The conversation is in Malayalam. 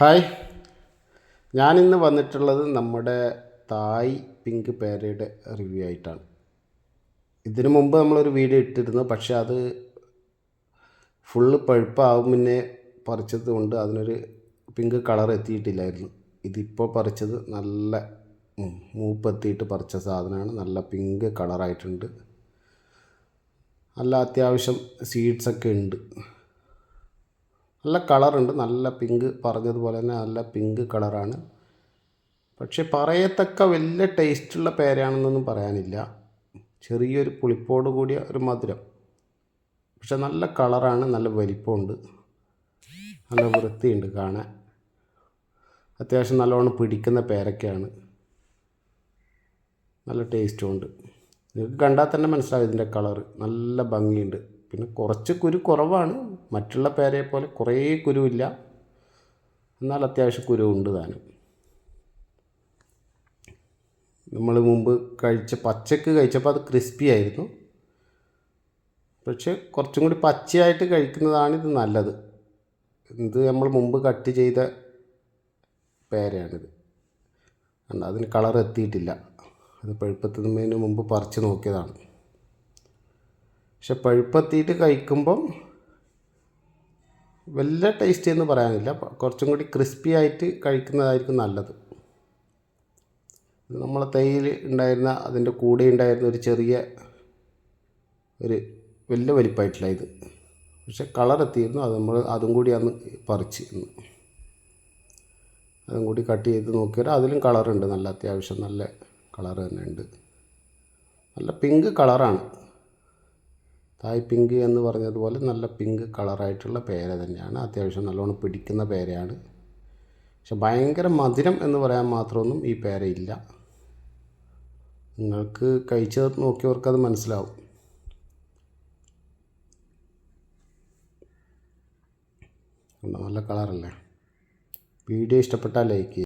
ഹായ്. ഞാനിന്ന് വന്നിട്ടുള്ളത് നമ്മുടെ തായ് പിങ്ക് പേരയുടെ റിവ്യൂ ആയിട്ടാണ്. ഇതിനു മുമ്പ് നമ്മളൊരു വീഡിയോ ഇട്ടിരുന്നു പക്ഷെ അത് ഫുള്ള് പഴുപ്പാവും മുന്നേ പറിച്ചത് കൊണ്ട് അതിനൊരു പിങ്ക് കളർ എത്തിയിട്ടില്ലായിരുന്നു. ഇതിപ്പോൾ പറിച്ചത് നല്ല മൂപ്പ് മൂപ്പെത്തിയിട്ട് പറിച്ച സാധനമാണ്. നല്ല പിങ്ക് കളറായിട്ടുണ്ട്. നല്ല അത്യാവശ്യം സീഡ്സൊക്കെ ഉണ്ട്. നല്ല കളറുണ്ട്. നല്ല പിങ്ക് പറഞ്ഞതുപോലെ തന്നെ നല്ല പിങ്ക് കളറാണ്. പക്ഷെ പറയത്തക്ക വലിയ ടേസ്റ്റുള്ള പേരയാണെന്നൊന്നും പറയാനില്ല. ചെറിയൊരു പുളിപ്പോട് കൂടിയ ഒരു മധുരം. പക്ഷെ നല്ല കളറാണ് നല്ല വലിപ്പമുണ്ട്. നല്ല വൃത്തിയുണ്ട് കാണാൻ. അത്യാവശ്യം നല്ലോണം പിടിക്കുന്ന പേരൊക്കെയാണ്. നല്ല ടേസ്റ്റും ഉണ്ട് നിങ്ങൾക്ക് കണ്ടാൽ തന്നെ മനസ്സിലാവും ഇതിന്റെ കളറ്. നല്ല ഭംഗിയുണ്ട്. പിന്നെ കുറച്ച് കുരു കുറവാണ്. മറ്റുള്ള പേരയെ പോലെ കുറേ കുരുവില്ല എന്നാൽ അത്യാവശ്യം കുരുവുണ്ട് താനും. നമ്മൾ മുമ്പ് കഴിച്ച പച്ചക്ക് കഴിച്ചപ്പോൾ അത് ക്രിസ്പി ആയിരുന്നു. പക്ഷേ കുറച്ചും കൂടി പച്ചയായിട്ട് കഴിക്കുന്നതാണ് ഇത് നല്ലത്. ഇത് നമ്മൾ മുമ്പ് കട്ട് ചെയ്ത പേരയാണിത്. കണ്ട അതിന് കളർ എത്തിയിട്ടില്ല. അത് പഴുപ്പെത്തുന്നതിന് മുമ്പ് പറിച്ച് നോക്കിയതാണ്. പക്ഷെ പഴുപ്പെത്തിയിട്ട് കഴിക്കുമ്പം വലിയ ടേസ്റ്റി എന്ന് പറയാനില്ല. കുറച്ചും കൂടി ക്രിസ്പി ആയിട്ട് കഴിക്കുന്നതായിരിക്കും നല്ലത്. നമ്മൾ തൈയിൽ ഉണ്ടായിരുന്ന അതിന്റെ കൂടെ ഉണ്ടായിരുന്ന ഒരു ചെറിയ ഒരു വലിയ വലിപ്പമായിട്ടില്ല ഇത്. പക്ഷെ കളർ എത്തിയിരുന്നു. അത് നമ്മൾ അതും കൂടി അന്ന് പറിച്ച് അതും കൂടി കട്ട് ചെയ്ത് നോക്കിയാൽ അതിലും കളറുണ്ട് നല്ല അത്യാവശ്യം നല്ല കളർ തന്നെ ഉണ്ട്. നല്ല പിങ്ക് കളറാണ് തായ് പിങ്ക് എന്ന് പറഞ്ഞതുപോലെ നല്ല പിങ്ക് കളറായിട്ടുള്ള പേര തന്നെയാണ്. അത്യാവശ്യം നല്ലോണം പിടിക്കുന്ന പേരയാണ്. പക്ഷെ ഭയങ്കര മധുരം എന്ന് പറയാൻ മാത്രമൊന്നും ഈ പേരയില്ല നിങ്ങൾക്ക് കഴിച്ചത് നോക്കിയവർക്കത് മനസ്സിലാവും? നല്ല കളറല്ലേ? വീഡിയോ ഇഷ്ടപ്പെട്ടാൽ ലൈക്ക് ചെയ്യുക.